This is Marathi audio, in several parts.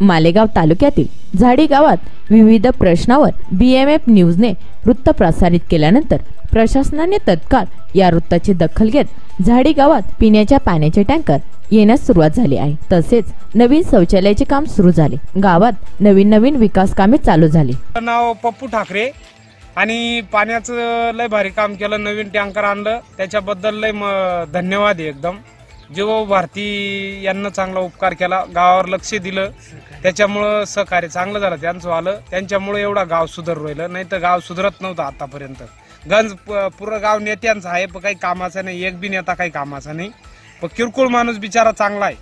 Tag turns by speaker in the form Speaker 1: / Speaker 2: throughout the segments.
Speaker 1: मालेगाव तालुक्यातील झाडी गावात विविध प्रश्नावर बीएमएफ न्यूजने वृत्त प्रसारित केल्यानंतर प्रशासनाने तत्काळ या वृत्ताची दखल घेत झाडी गावात पिण्याच्या पाण्याचे टँकर येण्यास सुरुवात झाली आहे. तसेच नवीन शौचालयाचे काम सुरू झाले. गावात नवीन नवीन विकास कामे चालू झाली.
Speaker 2: नाव पप्पू ठाकरे आणि पाण्याचं लय भारी काम केलं. नवीन टँकर आणलं. त्याच्याबद्दल लय धन्यवाद एकदम. जेव्हा भारती यांना चांगला उपकार केला गावावर लक्ष दिलं त्याच्यामुळं सहकार्य चांगलं झालं त्यांचं आलं त्यांच्यामुळं एवढा गाव सुधर राहिलं नाही तर गाव सुधरत नव्हतं आतापर्यंत. गंज प- पुरं गाव नेत्यांचं आहे पण काही कामाचा नाही एक बी नेता काही कामाचा नाही. पण किरकोळ माणूस बिचारा चांगला आहे.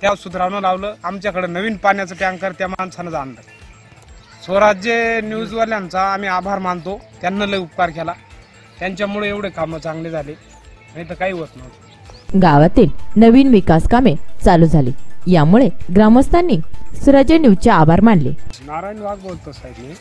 Speaker 2: त्या सुधारणं लावलं आमच्याकडे नवीन पाण्याचं टँकर त्या माणसानं आणलं स्वराज्य न्यूजवाल्यांचा आम्ही आभार मानतो त्यांना लय उपकार केला. त्यांच्यामुळे एवढे कामं चांगले झाले नाही तर काही होत नव्हतं.
Speaker 1: गावातील नवीन विकास कामे चालू झाली. यामुळे ग्रामस्थांनी स्वराज्य न्यूजचे आभार मानले.
Speaker 3: नारायण वाघ बोलतो साहेब मी.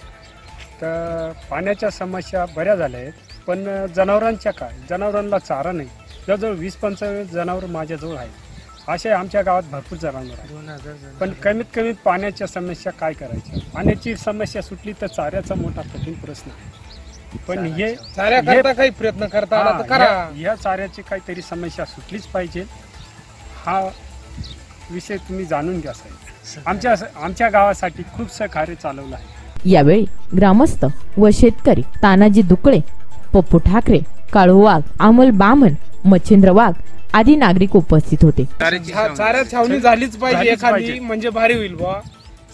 Speaker 3: तर पाण्याच्या समस्या बऱ्या झाल्या आहेत पण जनावरांच्या काय? जनावरांना चारा नाही. जवळजवळ वीस पंचावन्न जनावर माझ्याजवळ आहेत. असे आमच्या गावात भरपूर जनावर आहेत. पण कमीत कमी पाण्याच्या समस्या काय करायच्या? पाण्याची समस्या सुटली तर चाऱ्याचा मोठा कठीण प्रश्न आहे. पण हे
Speaker 2: साऱ्या
Speaker 3: हे-
Speaker 2: करता काही प्रयत्न करता आला तर
Speaker 3: हा,
Speaker 2: करा.
Speaker 3: या- या चाऱ्याची काहीतरी समस्या सुटलीच पाहिजे. हा विषय तुम्ही जाणून घ्या साहेब. आमच्या आमच्या गावासाठी खूप सहकार्य चालवलं आहे.
Speaker 1: यावेळी ग्रामस्थ व शेतकरी तानाजी दुकळे पप्पू ठाकरे काळू वाघ अमोल बामण मच्छिंद्र वाघ आदी नागरिक उपस्थित होते.
Speaker 2: चाऱ्या छावणी झालीच पाहिजे
Speaker 3: झालीच
Speaker 2: एखादी
Speaker 3: पाहिजे.
Speaker 2: म्हणजे भारी होईल बुवा.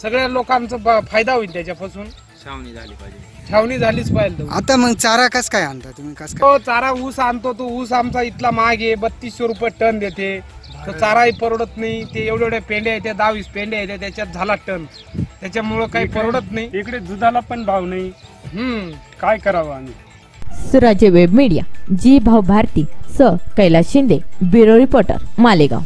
Speaker 2: सगळ्या लोकांचा ब- फायदा होईल त्याच्यापासून.
Speaker 4: छावणी झाली पाहिजे.
Speaker 2: छावणी झालीच पाहिजे
Speaker 5: आता मग चारा कस काय आणता तुम्ही? कस काय?
Speaker 2: तो चारा ऊस आणतो तो ऊस आमचा इथला महाग आहे बत्तीसशे रुपये टन देते. तो चाराही परवडत नाही ते एवढ्या एवढ्या पेंड्या येत्या दहा वीस पेंड्या येत्या त्याच्यात झाला टन. त्याच्यामुळं काही परवडत नाही.
Speaker 3: इकडे दुधाला पण भाव नाही.
Speaker 2: हम्म.
Speaker 3: काय करावं आम्ही?
Speaker 1: स्वराज्य वेब मीडिया जी भाऊ भारती स. Kailas Shinde bureau reporter Malegaon.